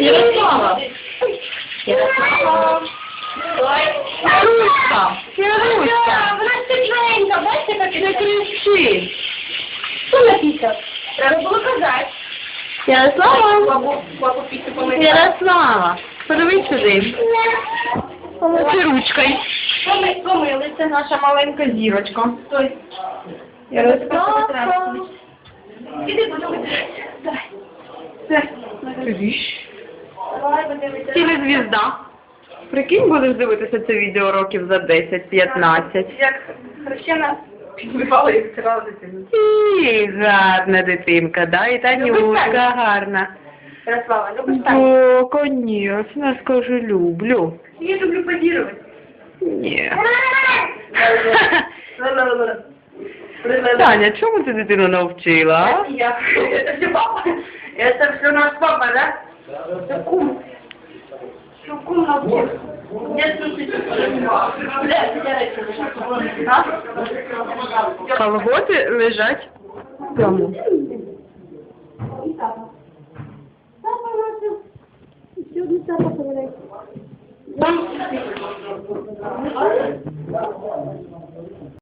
Ярослава. Ярослава. Яруська. Яруська. Вона степленька, бачите, як Не кричи. Хто написав? Треба було казати. Ярослава. Помити. Ярослава. Подивись сюди. Ти ручкою. Поми- Помили, це Наша маленька зірочка. Ярослава. Іди подивитися. Давай подивитися. Телезвізда. Прикинь, будеш дивитися це відео років за 10-15. Як хрещена підбивала і втирала дитину. І гарна дитинка, да? І Танюшка гарна. Ярослава, любиш так? О, конечно, скажу, люблю. Я люблю позировать. Ні. Ла-ла-ла-ла. Таня, чому ти дитину навчила? а? Я. Это все папа. Это все наш папа, да? Это кум. Что кум научил? Я слушаю. Бля, сигареты. А? Колготи лежать прямо. Там